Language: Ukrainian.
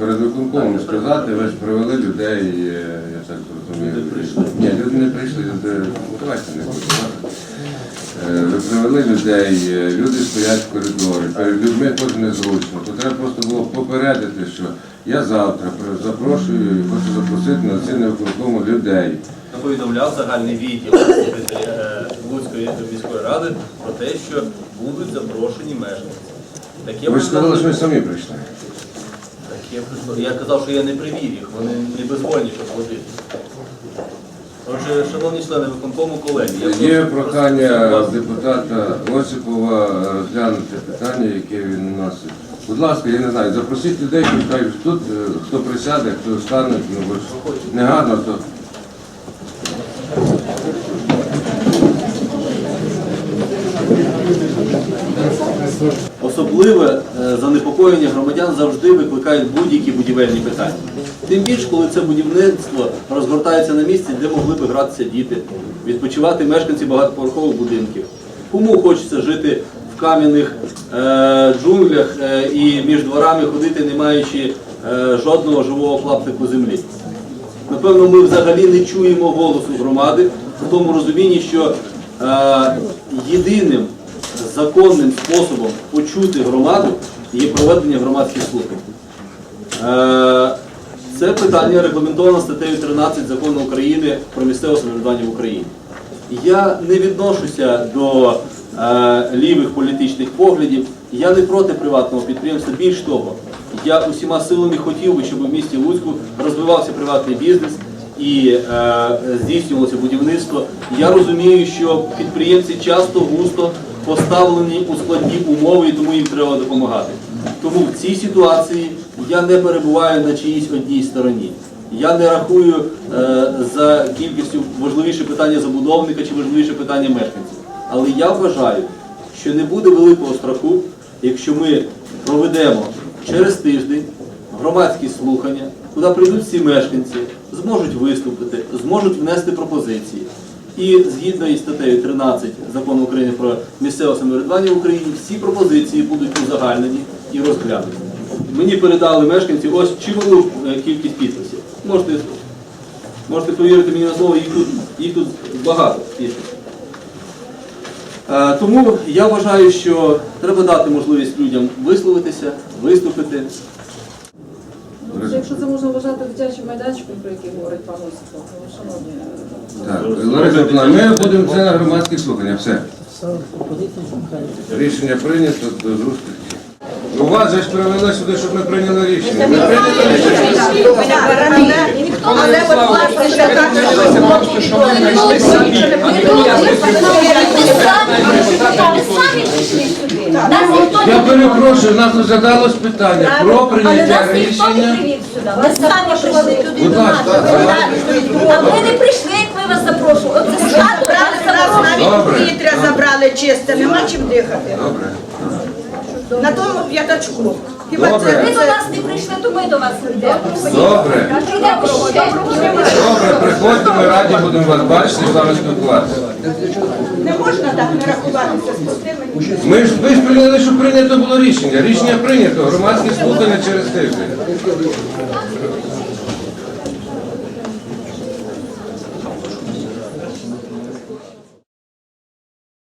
перед виконкомом сказати, ви ж привели людей, е, я так прийшли. Ні, люди не прийшли, люди, ну давайте не будемо. Е, Ви привели людей, е, люди стоять в коридорі, перед людьми теж незручно. То треба просто було попередити, що я завтра запрошую хочу запросити на цінне виконкому людей. повідомляв загальний відділ Луцької міської ради про те, що будуть запрошені мешканці. Таке Ви ж сказали, що повідомлення- самі прийшли. Прийшло. Я казав, що я не привів їх, вони не безвольні, щоб ходити. Отже, шановні члени виконкому колеги, я Є прохання депутата Осипова розглянути питання, яке він носить. Будь ласка, я не знаю, запросіть людей, хай тут, е, хто присяде, хто стане, ну не гарно, то Особливе занепокоєння громадян завжди викликають будь-які будівельні питання. Тим більше, коли це будівництво розгортається на місці, де могли би гратися діти, відпочивати мешканці багатоповерхових будинків. Кому хочеться жити в кам'яних е, джунглях е, і між дворами ходити, не маючи е, жодного живого клаптику землі? Напевно, ми взагалі не чуємо голосу громади в тому розумінні, що е, єдиним законним способом почути громаду є проведення громадських слухань. Е, це питання регламентовано статтею 13 закону України про місцеве самоврядування в Україні. Я не відношуся до е, лівих політичних поглядів. Я не проти приватного підприємства. Більш того, я усіма силами хотів би, щоб в місті Луцьку розвивався приватний бізнес і е, здійснювалося будівництво. Я розумію, що підприємці часто густо поставлені у складні умови, і тому їм треба допомагати. Тому в цій ситуації я не перебуваю на чиїсь одній стороні. Я не рахую е, за кількістю важливіше питання забудовника чи важливіше питання мешканців. Але я вважаю, що не буде великого страху, якщо ми проведемо через тиждень громадські слухання, куди прийдуть всі мешканці, зможуть виступити, зможуть внести пропозиції. І згідно із статтею 13 закону України про місцеве самоврядування в Україні, всі пропозиції будуть узагальнені і розглянуті. Мені передали мешканці ось чималу е, кількість підписів. Можете, можете повірити мені на слово, їх тут, їх тут багато підписів. Е, Тому я вважаю, що треба дати можливість людям висловитися, виступити. Ну, Якщо це можна вважати дитячим майданчиком, про який говорить пан Осипов, то, шановні, так. Лариса Павлівна, ми будемо це на громадських слуханнях. Все. Рішення прийнято до зустрічі. У вас же ж привели сюди, щоб ми прийняли рішення. Ми прийняли рішення. Але будь ласка, ще так, Я перепрошую, нас розглядалось питання про прийняття рішення. Ви самі прийшли туди Будь до нас. А ми не прийшли, як ми вас запрошували. От це свято Брали запрошували. навіть повітря забрали чисте, нема чим дихати. Добре. На тому п'ятачку. Хіба Добре. це, Ви до нас не прийшли, то ми до вас. Добре. Прийдемо. Добре, приходьте, ми раді будемо вас бачити і з вами спілкуватися. не можна так не рахуватися з пустими. Ми ж ви ж прийняли, що прийнято було рішення. Рішення прийнято, громадські слухання через тиждень.